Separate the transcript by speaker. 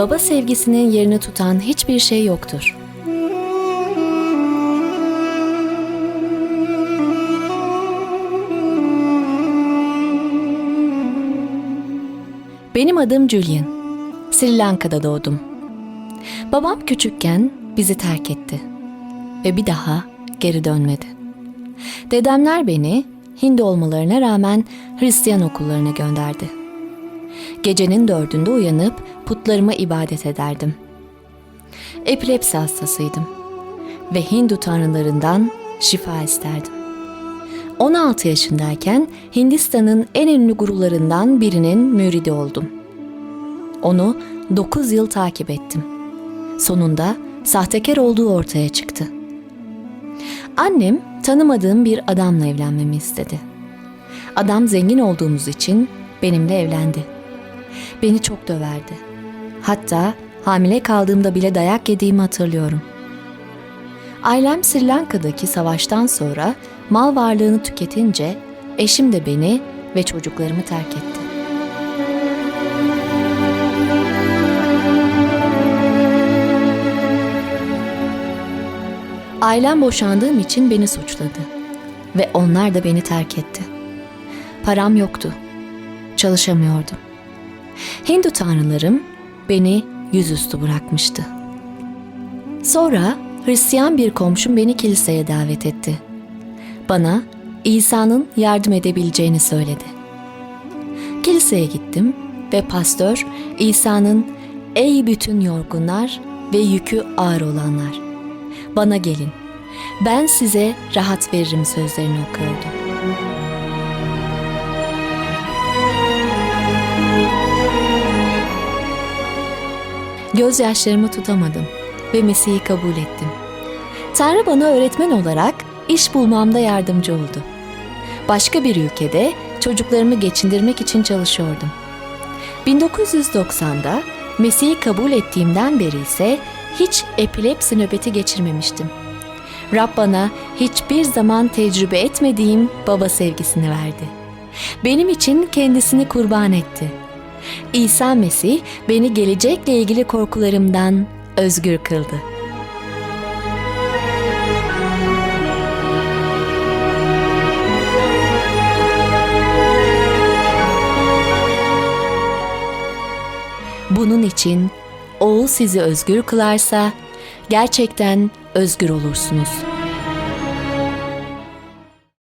Speaker 1: baba sevgisinin yerini tutan hiçbir şey yoktur. Benim adım Julian. Sri Lanka'da doğdum. Babam küçükken bizi terk etti ve bir daha geri dönmedi. Dedemler beni Hindu olmalarına rağmen Hristiyan okullarına gönderdi. Gecenin dördünde uyanıp putlarıma ibadet ederdim. Epilepsi hastasıydım ve Hindu tanrılarından şifa isterdim. 16 yaşındayken Hindistan'ın en ünlü gurularından birinin müridi oldum. Onu 9 yıl takip ettim. Sonunda sahtekar olduğu ortaya çıktı. Annem tanımadığım bir adamla evlenmemi istedi. Adam zengin olduğumuz için benimle evlendi. Beni çok döverdi. Hatta hamile kaldığımda bile dayak yediğimi hatırlıyorum. Ailem Sri Lanka'daki savaştan sonra mal varlığını tüketince eşim de beni ve çocuklarımı terk etti. Ailem boşandığım için beni suçladı ve onlar da beni terk etti. Param yoktu. Çalışamıyordum. Hindu tanrılarım beni yüzüstü bırakmıştı. Sonra Hristiyan bir komşum beni kiliseye davet etti. Bana İsa'nın yardım edebileceğini söyledi. Kiliseye gittim ve pastör İsa'nın "Ey bütün yorgunlar ve yükü ağır olanlar, bana gelin. Ben size rahat veririm." sözlerini okuyordu. Gözyaşlarımı tutamadım ve Mesih'i kabul ettim. Tanrı bana öğretmen olarak iş bulmamda yardımcı oldu. Başka bir ülkede çocuklarımı geçindirmek için çalışıyordum. 1990'da Mesih'i kabul ettiğimden beri ise hiç epilepsi nöbeti geçirmemiştim. Rab bana hiçbir zaman tecrübe etmediğim baba sevgisini verdi. Benim için kendisini kurban etti. İsa Mesih beni gelecekle ilgili korkularımdan özgür kıldı. Bunun için oğul sizi özgür kılarsa gerçekten özgür olursunuz.''